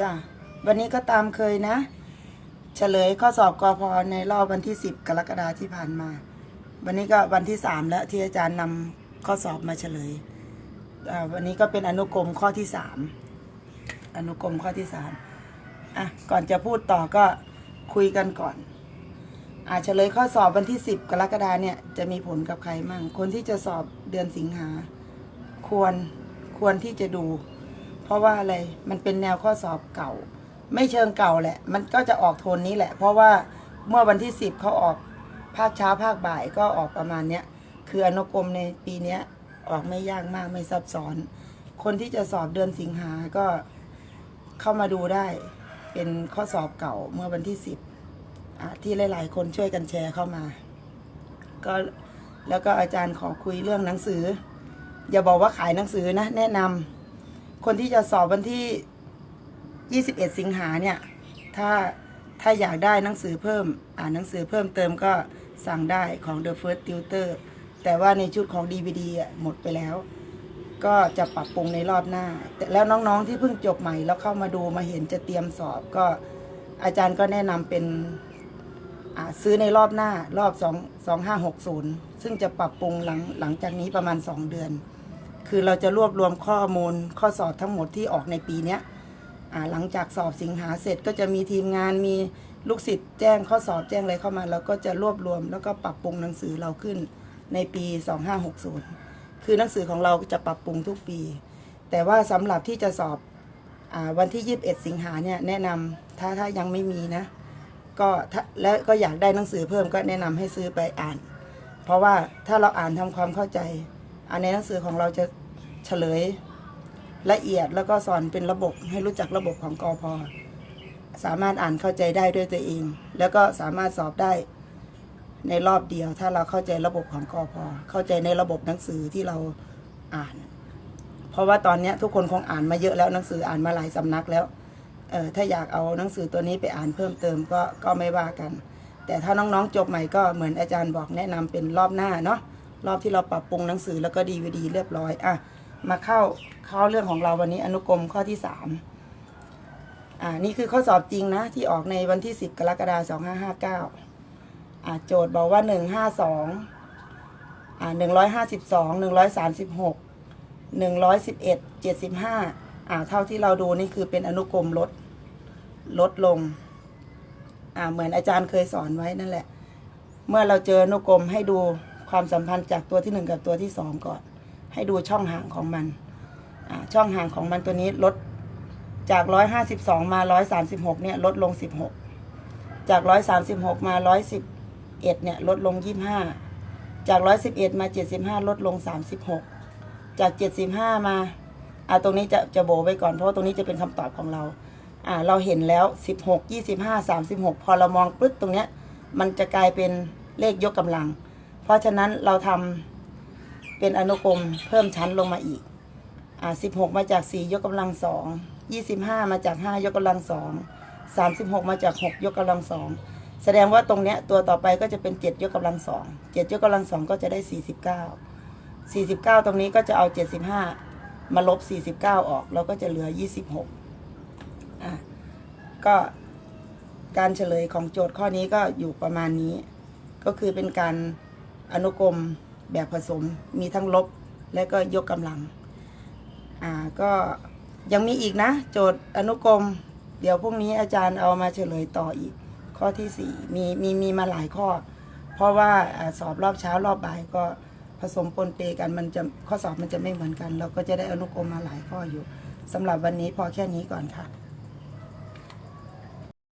จ้ะวันนี้ก็ตามเคยนะ เฉลยข้อสอบกอพอในรอบวันที่ 10 กรกฎาที่ผ่านมา วันนี้ก็วันที่ 3 แล้วที่อาจารย์นำข้อสอบมาเฉลยวันนี้ก็เป็นอนุกรมข้อที่ 3 อนุกรมข้อที่ 3 อะ ก่อนจะพูดต่อก็คุยกันก่อนอ่าเฉลยข้อสอบวันที่ 10 กรกฎาเนี่ยจะมีผลกับใครมั่ง คนที่จะสอบเดือนสิงหา ควรควรที่จะดู เพราะว่าอะไรมันเป็นแนวข้อสอบเก่า ไม่เชิงเก่าแหละ มันก็จะออกโทนนี้แหละ เพราะว่าเมื่อวันที่10เขาออกภาคเช้าภาคบ่ายก็ออกประมาณเนี้ยคืออนุกรมในปีเนี้ยออกไม่ยากมากไม่ซับซ้อน คนที่จะสอบเดือนสิงหาก็เข้ามาดูได้ เป็นข้อสอบเก่าเมื่อวันที่10อะที่หลาย ๆ คนช่วยกันแชร์เข้ามา ก็แล้วก็อาจารย์ขอคุยเรื่องหนังสือ อย่าบอกว่าขายหนังสือนะ แนะนำ คนที่จะสอบวันที่ 21 สิงหาเนี่ย ถ้าถ้าอยากได้หนังสือเพิ่ม อ่านหนังสือเพิ่มเติมก็สั่งได้ของ The First Tutor แต่ว่าในชุดของ DVD อะหมดไปแล้ว ก็จะปรับปรุงในรอบหน้า แต่แล้วน้องๆที่เพิ่งจบใหม่แล้วเข้ามาดูมาเห็นจะเตรียมสอบก็อาจารย์ก็แนะนำเป็นอ่าซื้อในรอบหน้ารอบ 2 2560 ซึ่งจะปรับปรุงหลังหลังจากนี้ประมาณ 2 เดือน คือเราจะรวบรวมข้อมูลข้อสอบทั้งหมดที่ออกในปีเนี้หลังจากสอบสิงหาเสร็จก็จะมีทีมงานมีลูกศิษย์แจ้งข้อสอบแจ้งอะไรเข้ามาเราก็จะรวบรวมแล้วก็ปรับปรุงหนังสือเราขึ้นในปี 2560 คือหนังสือของเราจะปรับปรุงทุกปี แต่ว่าสำหรับที่จะสอบอวันที่ 21 สิงหาเนี่ยแนะนำถ้าถ้ายังไม่มีนะก็แล้วก็อยากได้หนังสือเพิ่มก็แนะนำให้ซื้อไปอ่าน เพราะว่าถ้าเราอ่านทำความเข้าใจ อันในหนังสือของเราจะเฉลยละเอียดแล้วก็สอนเป็นระบบให้รู้จักระบบของกอพอสามารถอ่านเข้าใจได้ด้วยตัวเอง แล้วก็สามารถสอบได้ในรอบเดียว ถ้าเราเข้าใจระบบของกอพอเข้าใจในระบบหนังสือที่เราอ่าน เพราะว่าตอนนี้ทุกคนคงอ่านมาเยอะแล้วหนังสืออ่านมาหลายสำนักแล้วเออถ้าอยากเอาหนังสือตัวนี้ไปอ่านเพิ่มเติมก็ก็ไม่ว่ากัน แต่ถ้าน้องๆจบใหม่ก็เหมือนอาจารย์บอกแนะนำเป็นรอบหน้าเนาะ รอบที่เราปรับปรุงหนังสือแล้วก็ดีวดีเรียบร้อยอะมาเข้าเข้าเรื่องของเราวันนี้อนุกรมข้อที่สามอ่านี่คือข้อสอบจริงนะ ที่ออกในวันที่10กรกฎาคม2559อ่าโจทย์บอกว่า152อ่า152 136 111 75อ่าเท่าที่เราดูนี่คือเป็นอนุกรมลดลดลงอ่าเหมือนอาจารย์เคยสอนไว้นั่นแหละ เมื่อเราเจออนุกรมให้ดู ความสัมพันธ์จากตัวที่หนึ่งกับตัวที่สองก่อน ให้ดูช่องห่างของมันช่องห่างของมันตัวนี้ลดจากร้อยห้าสิบสองมาร้อยสามสิบหกเนี่ยลดลงสิบหกจากร้อยสามสิบหกมาร้อยสิบเอ็ดเนี่ยลดลงยี่ห้าจากร้อยสิบเอ็ดมาเจ็ดสิบห้าลดลงสามสิบหกจากเจ็ดสิบห้ามาอ่าตรงนี้จะจะโบไว้ก่อนเพราะตรงนี้จะเป็นคำตอบของเราอ่าเราเห็นแล้วสิบหกยี่สิบห้าสามสิบหกพอเรามองปึ๊บตรงเนี้ยมันจะกลายเป็นเลขยกกำลัง เพราะฉะนั้นเราทำเป็นอนุกรมเพิ่มชั้นลงมาอีก อ่าสิบหกมาจากสี่ยกกำลังสองยี่สิบห้ามาจากห้ายกกำลังสองสามสิบหกมาจากหกยกกำลังสองแสดงว่าตรงเนี้ยตัวต่อไปก็จะเป็นเจ็ดยกกำลังสองเจ็ดยกกำลังสองก็จะได้สี่สิบเก้าสี่สิบเก้าตรงนี้ก็จะเอาเจ็ดสิบห้ามาลบสี่สิบเก้าออกเราก็จะเหลือยี่สิบหกอะก็การเฉลยของโจทย์ข้อนี้ก็อยู่ประมาณนี้ ก็คือเป็นการ อนุกรมแบบผสมมีทั้งลบและก็ยกกำลัง อ่าก็ยังมีอีกนะ โจทย์อนุกรม เดี๋ยวพรุ่งนี้อาจารย์เอามาเฉลยต่ออีก ข้อที่สี่มีมีมีมาหลายข้อ เพราะว่าอสอบรอบเช้ารอบบ่ายก็ผสมปนเปกันมันจะข้อสอบมันจะไม่เหมือนกัน เราก็จะได้อนุกรมมาหลายข้ออยู่สำหรับวันนี้พอแค่นี้ก่อนค่ะ